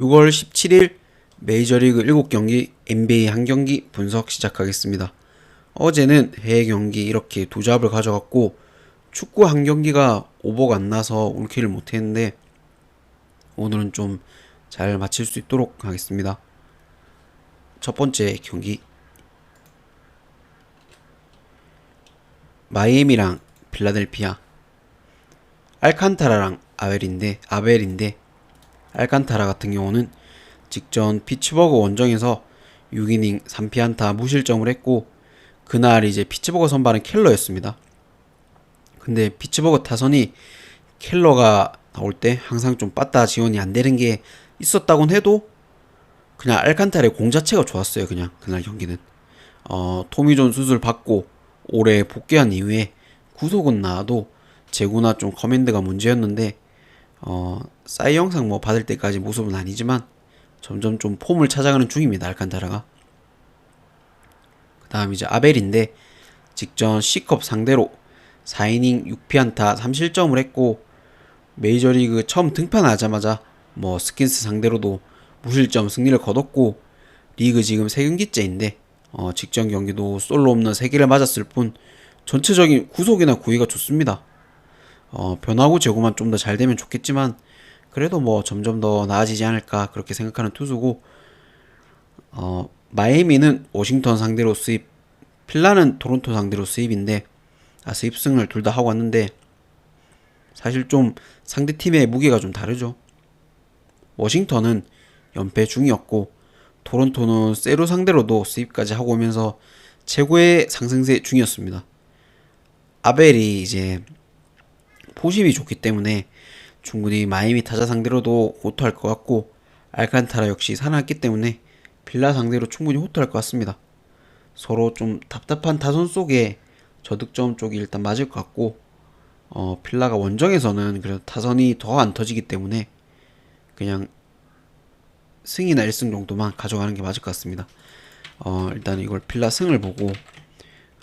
6월 17일 메이저리그 7경기, NBA 한 경기 분석 시작하겠습니다. 어제는 해외 경기 이렇게 두 잡을 가져갔고 축구 한 경기가 오버가 안 나서 올킬을 못했는데 오늘은 좀 잘 마칠 수 있도록 하겠습니다. 첫 번째 경기 마이애미랑 필라델피아 알칸타라랑 아벨인데 아벨인데 알칸타라 같은 경우는 직전 피츠버그 원정에서 6이닝 3피안타 무실점을 했고 그날 이제 피츠버그 선발은 켈러였습니다. 근데 피츠버그 타선이 켈러가 나올 때 항상 좀 빠따 지원이 안 되는 게 있었다곤 해도 그냥 알칸타라의 공 자체가 좋았어요. 그냥 그날 경기는 어, 토미존 수술 받고 올해 복귀한 이후에 구속은 나와도 제구나 좀 커맨드가 문제였는데 어, 사이 영상 뭐 받을 때까지 모습은 아니지만 점점 좀 폼을 찾아가는 중입니다. 알칸타라가. 그 다음 이제 아벨인데 직전 C컵 상대로 4이닝 6피안타 3실점을 했고 메이저리그 처음 등판하자마자 뭐 스킨스 상대로도 무실점 승리를 거뒀고 리그 지금 3경기째인데 어, 직전 경기도 솔로 없는 3개를 맞았을 뿐 전체적인 구속이나 구위가 좋습니다. 어, 변화구 제구만 좀 더 잘 되면 좋겠지만 그래도 뭐 점점 더 나아지지 않을까 그렇게 생각하는 투수고 어, 마이애미는 워싱턴 상대로 수입 필라는 토론토 상대로 수입인데 아 수입승을 둘 다 하고 왔는데 사실 좀 상대 팀의 무게가 좀 다르죠. 워싱턴은 연패 중이었고 토론토는 세로 상대로도 수입까지 하고 오면서 최고의 상승세 중이었습니다. 아벨이 이제 포심이 좋기 때문에 충분히 마이미 타자 상대로도 호투할 것 같고 알칸타라 역시 살아났기 때문에 빌라 상대로 충분히 호투할 것 같습니다. 서로 좀 답답한 타선 속에 저득점 쪽이 일단 맞을 것 같고 어, 필라가 원정에서는 그래도 타선이 더 안 터지기 때문에 그냥 승이나 1승 정도만 가져가는 게 맞을 것 같습니다. 어, 일단 이걸 필라 승을 보고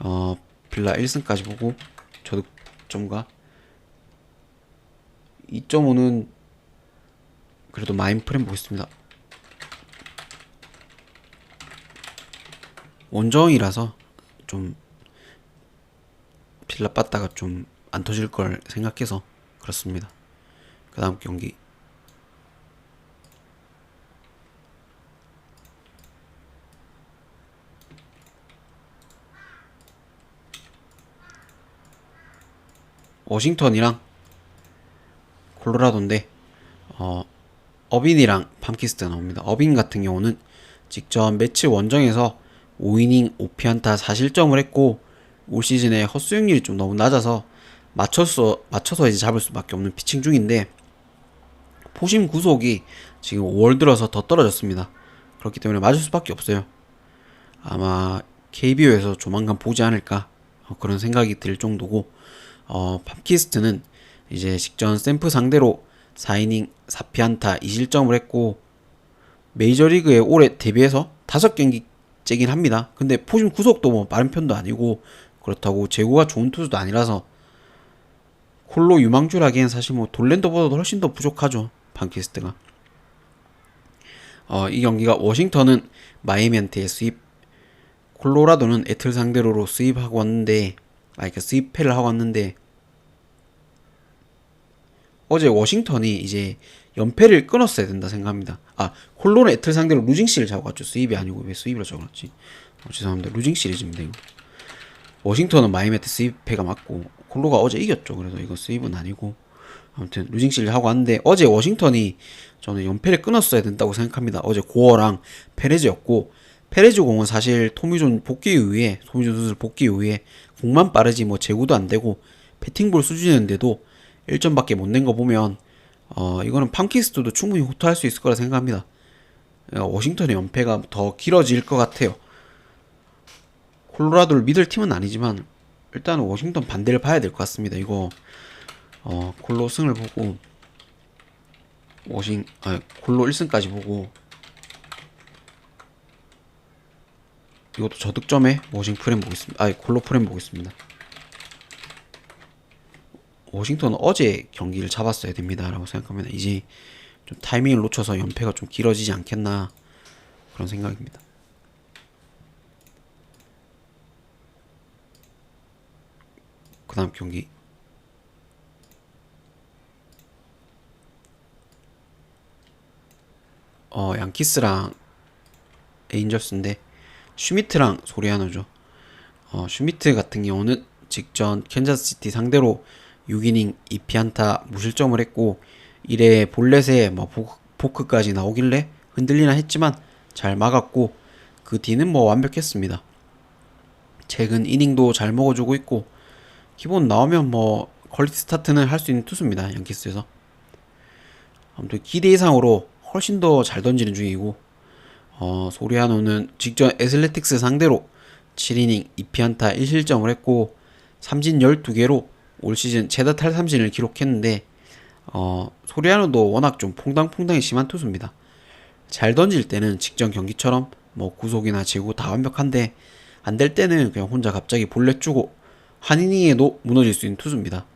어, 필라 1승까지 보고 저득점과 2.5는 그래도 마인프레임 보겠습니다. 원정이라서 좀 필라 빠따가 좀 안 터질 걸 생각해서 그렇습니다. 그 다음 경기 워싱턴이랑 콜로라도인데 어, 어빈이랑 팜키스트가 나옵니다. 어빈 같은 경우는 직전 매치 원정에서 5이닝 5피안타 4실점을 했고 올 시즌에 헛스윙률이 좀 너무 낮아서 맞춰서 맞춰서 이제 잡을 수밖에 없는 피칭 중인데 포심 구속이 지금 5월 들어서 더 떨어졌습니다. 그렇기 때문에 맞을 수밖에 없어요. 아마 KBO에서 조만간 보지 않을까 어, 그런 생각이 들 정도고 어, 팝키스트는 이제 직전 샘프 상대로 4이닝 4피안타 2실점을 했고 메이저리그에 올해 데뷔해서 5경기째긴 합니다. 근데 포심 구속도 뭐 빠른 편도 아니고 그렇다고 제구가 좋은 투수도 아니라서 콜로 유망주라기엔 사실 뭐 돌랜더보다도 훨씬 더 부족하죠. 팜키스트가. 어, 이 경기가 워싱턴은 마이애미한테 수입 콜로라도는 애틀 상대로로 수입하고 왔는데 아, 그러니까 수입패를 하고 왔는데 어제 워싱턴이 이제 연패를 끊었어야 된다 생각합니다. 아, 콜로는 애틀 상대로 루징 시를 잡고 갔죠. 수입이 아니고 왜 수입을 적어놨지? 어, 죄송합니다. 루징 시리즈입니다. 이거. 워싱턴은 마이애미한테 수입패가 맞고 콜로가 어제 이겼죠. 그래서 이거 수입은 아니고 아무튼 루징 시를 하고 왔는데 어제 워싱턴이 저는 연패를 끊었어야 된다고 생각합니다. 어제 고어랑 페레즈였고 페레즈 공은 사실 토미존 복귀 이후에 토미존 수술 복귀 이후에 공만 빠르지 뭐 제구도 안 되고 배팅볼 수준이었는데도 1점밖에 못 낸 거 보면 어 이거는 팜키스트도 충분히 호투할 수 있을 거라 생각합니다. 어, 워싱턴의 연패가 더 길어질 것 같아요. 콜로라도를 믿을 팀은 아니지만 일단은 워싱턴 반대를 봐야 될 것 같습니다. 이거 어 콜로 승을 보고 워싱 아 콜로 1승까지 보고 이것도 저득점에 워싱 프렘 보겠습니다. 아 콜로 프렘 보겠습니다. 워싱턴은 어제 경기를 잡았어야 됩니다라고 생각합니다. 이제 좀 타이밍을 놓쳐서 연패가 좀 길어지지 않겠나 그런 생각입니다. 그 다음 경기 어 양키스랑 에인저스인데 슈미트랑 소리하노죠. 어 슈미트 같은 경우는 직전 캔자스시티 상대로 6이닝 2피안타 무실점을 했고 이래 볼넷에 뭐 포- 포크 까지 나오길래 흔들리나 했지만 잘 막았고 그 뒤는 뭐 완벽했습니다. 최근 이닝도 잘 먹어주고 있고 기본 나오면 뭐 퀄리티 스타트는 할 수 있는 투수입니다. 양키스에서 아무튼 기대 이상으로 훨씬 더 잘 던지는 중이고 어, 소리아노는 직전 애슬레틱스 상대로 7이닝 2피안타 1실점을 했고 삼진 12개로 올 시즌 최다 탈삼진을 기록했는데 어, 소리아노도 워낙 좀 퐁당퐁당이 심한 투수입니다. 잘 던질 때는 직전 경기처럼 뭐 구속이나 제구 다 완벽한데 안 될 때는 그냥 혼자 갑자기 볼넷 주고 한 이닝에도 무너질 수 있는 투수입니다.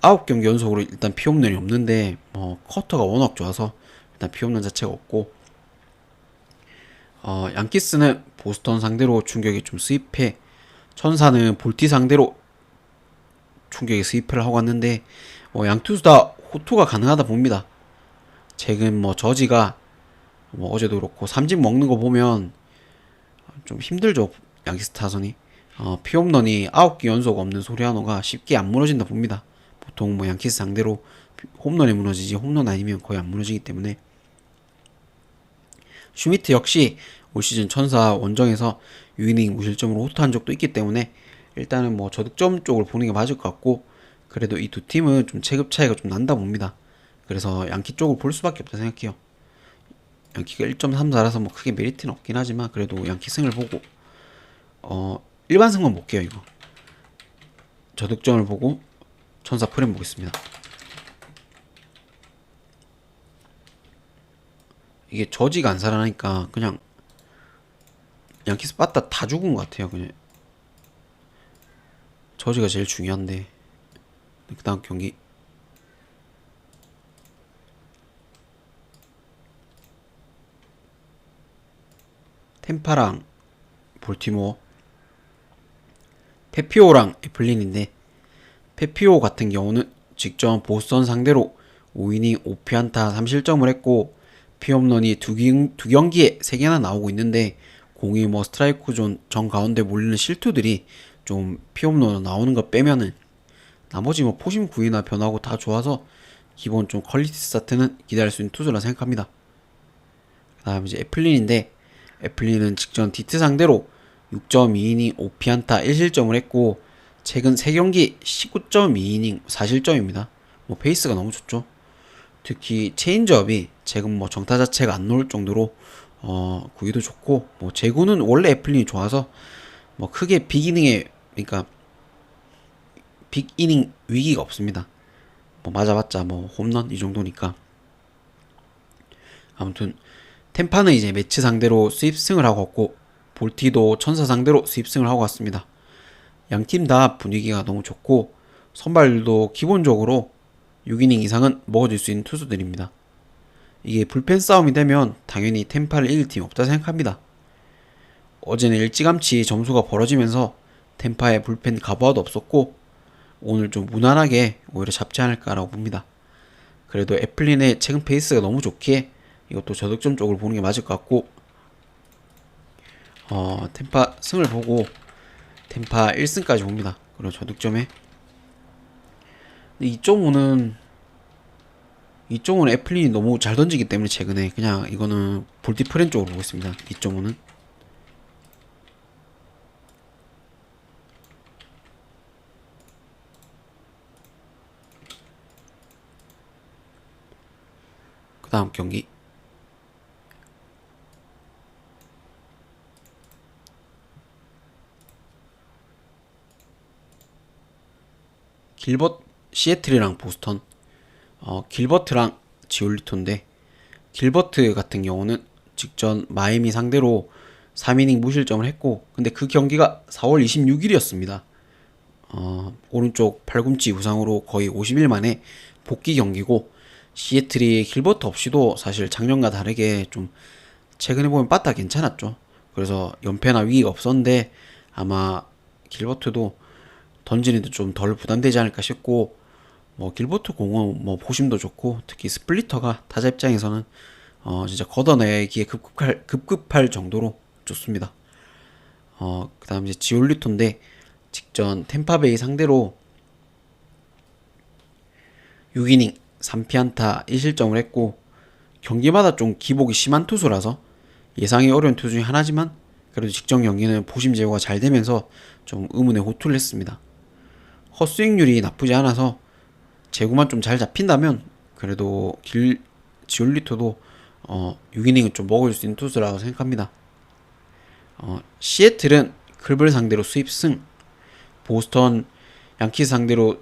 아홉 경기 연속으로 일단 피홈런이 없는데 뭐 커터가 워낙 좋아서 일단 피홈런 자체가 없고 어, 양키스는 보스턴 상대로 충격이 좀 수입해 천사는 볼티 상대로 충격에 수입을 하고 왔는데 뭐 양투수 다 호투가 가능하다 봅니다. 최근 뭐 저지가 뭐 어제도 그렇고 삼진 먹는 거 보면 좀 힘들죠 양키스 타선이 어, 피홈런이 아홉 개 연속 없는 소리아노가 쉽게 안 무너진다 봅니다. 보통 뭐 양키스 상대로 홈런이 무너지지 홈런 아니면 거의 안 무너지기 때문에 슈미트 역시 올 시즌 천사 원정에서 6이닝 무실점으로 호투한 적도 있기 때문에 일단은 뭐 저득점 쪽을 보는 게 맞을 것 같고 그래도 이 두 팀은 좀 체급 차이가 좀 난다 봅니다. 그래서 양키 쪽을 볼 수밖에 없다 생각해요. 양키가 1.34라서 뭐 크게 메리트는 없긴 하지만 그래도 양키 승을 보고 어 일반 승만 볼게요 이거. 저득점을 보고 천사 프레임 보겠습니다. 이게 저지가 안 살아나니까 그냥 양키스 빠따 다 죽은 것 같아요 그냥 저지가 제일 중요한데. 그 다음 경기. 템파랑 볼티모어. 페피오랑 애플린인데 페피오 같은 경우는 직전 보스턴 상대로 5이닝 5피안타 3실점을 했고 피홈런이 두, 경기에 3개나 나오고 있는데 공이 뭐 스트라이크 존정 가운데 몰리는 실투들이 좀 피홈런 나오는 거 빼면은 나머지 뭐 포심 구위나 변화고 다 좋아서 기본 좀 퀄리티 스타트는 기대할 수 있는 투수라 생각합니다. 그 다음 이제 애플린인데 애플린은 직전 디트 상대로 6.2이닝 5피안타 1실점을 했고 최근 3경기 19.2이닝 4실점입니다. 뭐 페이스가 너무 좋죠. 특히 체인지업이 최근 뭐 정타 자체가 안 나올 정도로 어 구위도 좋고 뭐 제구는 원래 애플린이 좋아서 뭐 크게 빅이닝에 그러니까 빅이닝 위기가 없습니다. 뭐 맞아봤자 뭐 홈런 이 정도니까 아무튼 템파는 이제 매치 상대로 수입승을 하고 왔고 볼티도 천사 상대로 수입승을 하고 왔습니다. 양 팀 다 분위기가 너무 좋고 선발도 기본적으로 6이닝 이상은 먹어줄 수 있는 투수들입니다. 이게 불펜 싸움이 되면 당연히 템파를 이길 팀이 없다 생각합니다. 어제는 일찌감치 점수가 벌어지면서 템파의 불펜 가부화도 없었고 오늘 좀 무난하게 오히려 잡지 않을까라고 봅니다. 그래도 애플린의 최근 페이스가 너무 좋기에 이것도 저득점 쪽으로 보는 게 맞을 것 같고 어 템파 승을 보고 템파 1승까지 봅니다. 그리고 저득점에 근데 2.5는 2.5는 애플린이 너무 잘 던지기 때문에 최근에 그냥 이거는 볼티 프렌 쪽으로 보고 있습니다. 2.5는 그 다음 경기 길버트 시애틀이랑 보스턴 어, 길버트랑 지올리토인데 길버트 같은 경우는 직전 마이미 상대로 3이닝 무실점을 했고 근데 그 경기가 4월 26일이었습니다. 어, 오른쪽 팔꿈치 부상으로 거의 50일 만에 복귀 경기고 시애틀이 길버트 없이도 사실 작년과 다르게 좀 최근에 보면 빠따 괜찮았죠. 그래서 연패나 위기가 없었는데 아마 길버트도 던지는데 좀 덜 부담되지 않을까 싶고 뭐 길버트 공은 뭐 보심도 좋고 특히 스플리터가 타자 입장에서는 어 진짜 걷어내기에 급급할 급급할 정도로 좋습니다. 어 그다음 이제 지올리토인데 직전 템파베이 상대로 6이닝 3피안타 1실점을 했고 경기마다 좀 기복이 심한 투수라서 예상이 어려운 투수 중에 하나지만 그래도 직전 경기는 보심 제어가 잘 되면서 좀 의문의 호투를 했습니다. 헛스윙률이 나쁘지 않아서 제구만 좀 잘 잡힌다면 그래도 길 지올리토도 어 6이닝은 좀 먹을 수 있는 투수라고 생각합니다. 어 시애틀은 클블 상대로 수입승 보스턴 양키스 상대로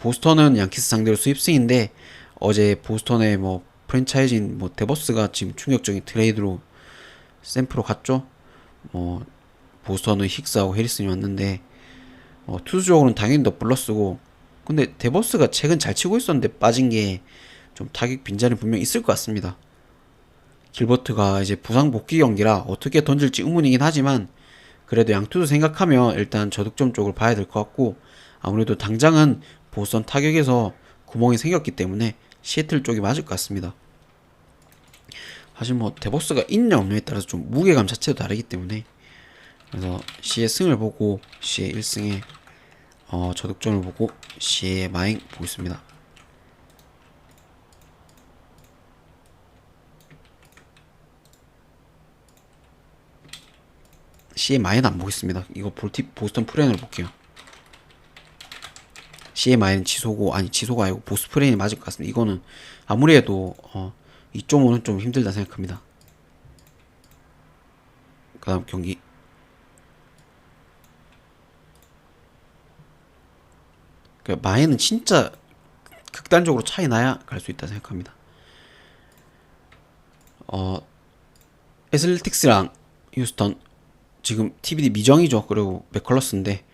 보스턴은 양키스 상대로 수입승인데 어제 보스턴의 뭐 프랜차이즈인 뭐 데버스가 지금 충격적인 트레이드로 샘프로 갔죠. 뭐 보스턴은 힉스하고 해리슨이 왔는데 어, 투수적으로는 당연히 더 플러스고 근데 데버스가 최근 잘 치고 있었는데 빠진 게 좀 타격 빈자리 분명 있을 것 같습니다. 길버트가 이제 부상 복귀 경기라 어떻게 던질지 의문이긴 하지만 그래도 양투수 생각하면 일단 저득점 쪽을 봐야 될 것 같고 아무래도 당장은 보스턴 타격에서 구멍이 생겼기 때문에 시애틀 쪽이 맞을 것 같습니다. 사실 뭐 데버스가 있냐 없냐에 따라서 좀 무게감 자체도 다르기 때문에 그래서 C의 승을 보고 C의 1승에 어, 저득점을 보고 C의 마행 보겠습니다. C의 마인 안 보겠습니다. 이거 볼티 보스턴 프렌으로 볼게요. 마인 지소고 아니 지소가 아니고 보스 프렌이 맞을 것 같습니다. 이거는 아무리 해도 어, 2.5는 좀 힘들다 생각합니다. 그 다음 경기 그 마에는 진짜 극단적으로 차이 나야 갈 수 있다 생각합니다. 어 에슬틱스랑 휴스턴 지금 TBD 미정이죠. 그리고 맥컬러스인데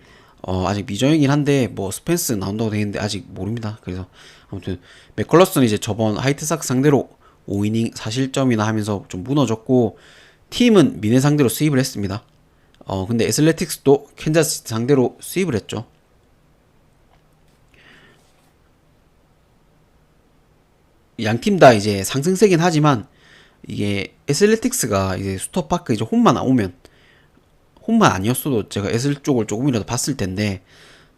어 아직 미정이긴 한데 뭐 스펜스 나온다고 되는데 아직 모릅니다. 그래서 아무튼 맥컬러스는 이제 저번 하이트삭 상대로 5이닝 4실점이나 하면서 좀 무너졌고 팀은 미네 상대로 수입을 했습니다. 어 근데 에슬레틱스도 캔자스 상대로 수입을 했죠. 양 팀 다 이제 상승세긴 하지만 이게 에슬레틱스가 이제 수터파크 이제 홈만 나오면 홈만 아니었어도 제가 에슬 쪽을 조금이라도 봤을 텐데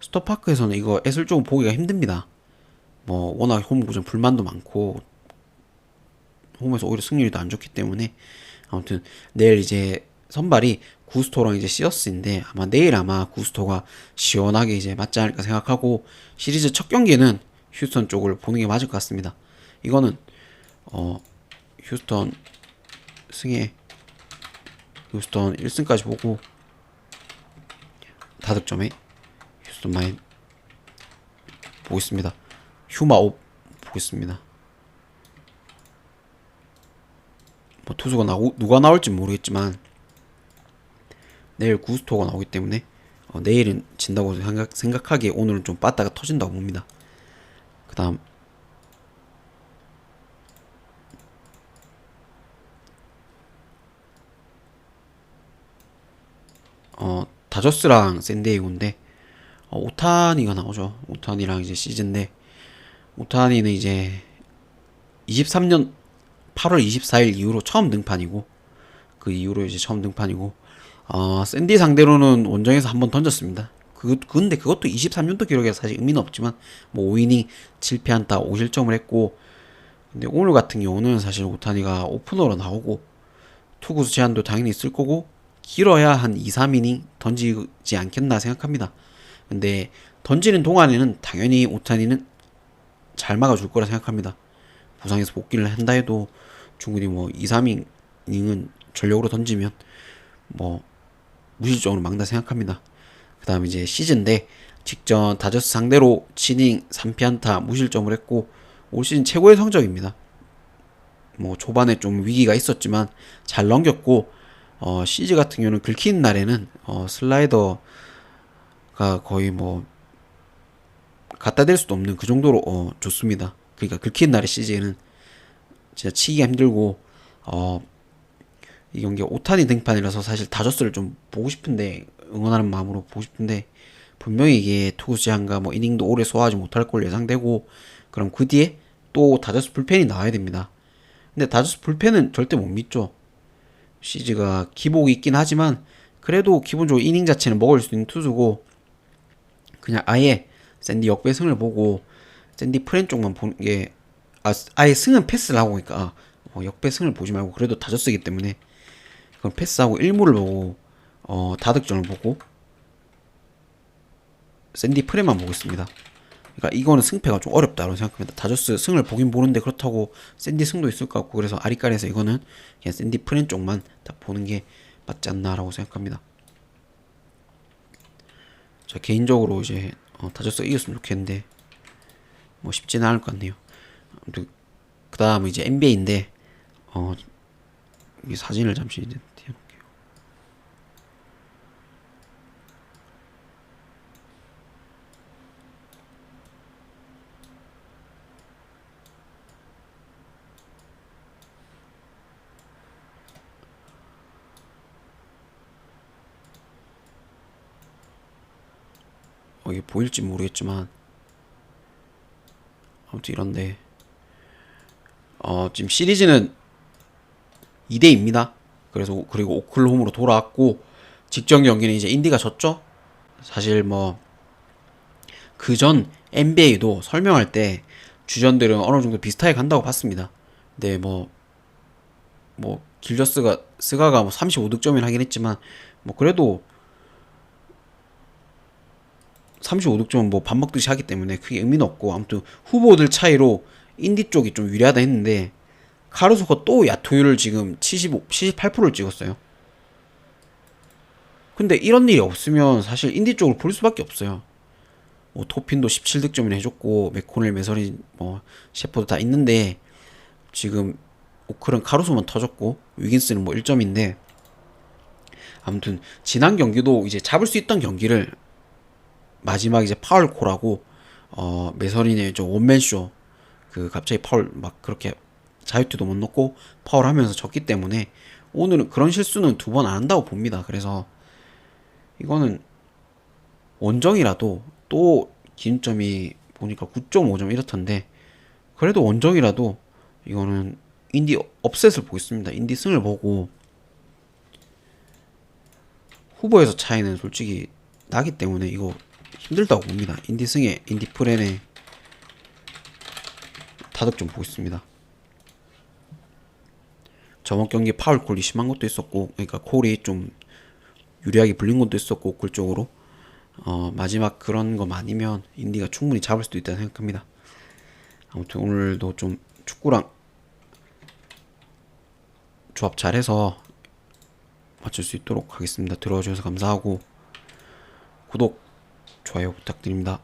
수터파크에서는 이거 에슬 쪽은 보기가 힘듭니다. 뭐 워낙 홈 구전 불만도 많고 홈에서 오히려 승률이 더안 좋기 때문에 아무튼 내일 이제 선발이 구스토랑 이제 시어스인데 아마 내일 아마 구스토가 시원하게 이제 맞지 않을까 생각하고 시리즈 첫 경기는 휴스턴 쪽을 보는 게 맞을 것 같습니다. 이거는 어 휴스턴 승에 휴스턴 1승까지 보고 다득점에 휴스턴 마인 보겠습니다. 휴마옵 보겠습니다. 뭐 투수가 나오 누가 나올지 모르겠지만 내일 구스토가 나오기 때문에 어, 내일은 진다고 생각, 생각하기에 오늘은 좀 빠따가 터진다고 봅니다. 그 다음 어 다저스랑 샌디에이고인데 어, 오타니가 나오죠. 오타니랑 이제 시즌인데 오타니는 이제 23년 8월 24일 이후로 처음 등판이고 그 이후로 이제 처음 등판이고 어, 샌디 상대로는 원정에서 한번 던졌습니다. 그 근데 그것도 23년도 기록에 사실 의미는 없지만 뭐 5이닝 7패한타 5실점을 했고 근데 오늘 같은 경우는 사실 오타니가 오프너로 나오고 투구수 제한도 당연히 있을 거고 길어야 한 2, 3이닝 던지지 않겠나 생각합니다. 근데 던지는 동안에는 당연히 오타니는 잘 막아줄 거라 생각합니다. 부상에서 복귀를 한다 해도 충분히 뭐 2, 3이닝은 전력으로 던지면 뭐 무실점으로 막다 생각합니다. 그 다음 이제 시즌인데 직전 다저스 상대로 7이닝 3피안타 무실점을 했고 올 시즌 최고의 성적입니다. 뭐 초반에 좀 위기가 있었지만 잘 넘겼고 어 시즈 같은 경우는 긁히는 날에는 어 슬라이더가 거의 뭐 갖다 댈 수도 없는 그 정도로 어 좋습니다. 그러니까 긁히는 날의 CJ는 진짜 치기가 힘들고 어, 이 경기가 오타니 등판이라서 사실 다저스를 좀 보고 싶은데 응원하는 마음으로 보고 싶은데 분명히 이게 투구 제한과 뭐 이닝도 오래 소화하지 못할 걸 예상되고 그럼 그 뒤에 또 다저스 불펜이 나와야 됩니다. 근데 다저스 불펜은 절대 못 믿죠. 시즈가 기복이 있긴 하지만 그래도 기본적으로 이닝 자체는 먹을 수 있는 투수고 그냥 아예 샌디 역배승을 보고 샌디 프렌 쪽만 보는 게 아, 아예 승은 패스를 하고 그러니까 어, 역배승을 보지 말고 그래도 다저스기 때문에 그럼 패스하고 1무를 보고 어, 다득점을 보고 샌디 프렌만 보고 있습니다. 그러니까 이거는 승패가 좀 어렵다고 생각합니다. 다저스 승을 보긴 보는데 그렇다고 샌디 승도 있을 것 같고 그래서 아리까리에서 이거는 그냥 샌디 프렌 쪽만 딱 보는 게 맞지 않나라고 생각합니다. 저 개인적으로 이제 어, 다저스가 이겼으면 좋겠는데 뭐 쉽지는 않을 것 같네요. 그 다음 이제 NBA인데 어, 이 사진을 잠시 이제 어, 이게 보일지 모르겠지만 아무튼 이런데 어 지금 시리즈는 2대2입니다. 그래서 그리고 오클홈으로 돌아왔고 직전 경기는 이제 인디가 졌죠. 사실 뭐 그 전 NBA도 설명할 때 주전들은 어느 정도 비슷하게 간다고 봤습니다. 근데 뭐뭐 길저스가 스가가 뭐 35득점이나 하긴 했지만 뭐 그래도 35득점은 뭐 밥 먹듯이 하기 때문에 크게 의미는 없고 아무튼 후보들 차이로 인디 쪽이 좀 유리하다 했는데 카루소가 또 야투율을 지금 75, 78%를 찍었어요. 근데 이런 일이 없으면 사실 인디 쪽을 볼 수밖에 없어요. 뭐 토핀도 17득점이나 해줬고 맥코넬, 메서린, 뭐 셰퍼도 다 있는데 지금 오클은 카루소만 터졌고 위긴스는 뭐 1점인데 아무튼 지난 경기도 이제 잡을 수 있던 경기를 마지막 이제 파울 콜하고 어 메서린의 좀 원맨쇼 그 갑자기 파울 막 그렇게 자유투도 못 넣고 파울하면서 졌기 때문에 오늘은 그런 실수는 두 번 안 한다고 봅니다. 그래서 이거는 원정이라도 또 기준점이 보니까 9.5점 이렇던데 그래도 원정이라도 이거는 인디 업셋을 보겠습니다. 인디 승을 보고 후보에서 차이는 솔직히 나기 때문에 이거 힘들다고 봅니다. 인디 승에 인디 프렌에 다득 좀 보겠습니다. 저번 경기 파울 콜이 심한 것도 있었고, 그러니까 콜이 좀 유리하게 불린 것도 있었고, 콜 쪽으로. 어, 마지막 그런 거 아니면 인디가 충분히 잡을 수도 있다고 생각합니다. 아무튼 오늘도 좀 축구랑 조합 잘해서 맞출 수 있도록 하겠습니다. 들어주셔서 감사하고 구독, 좋아요 부탁드립니다.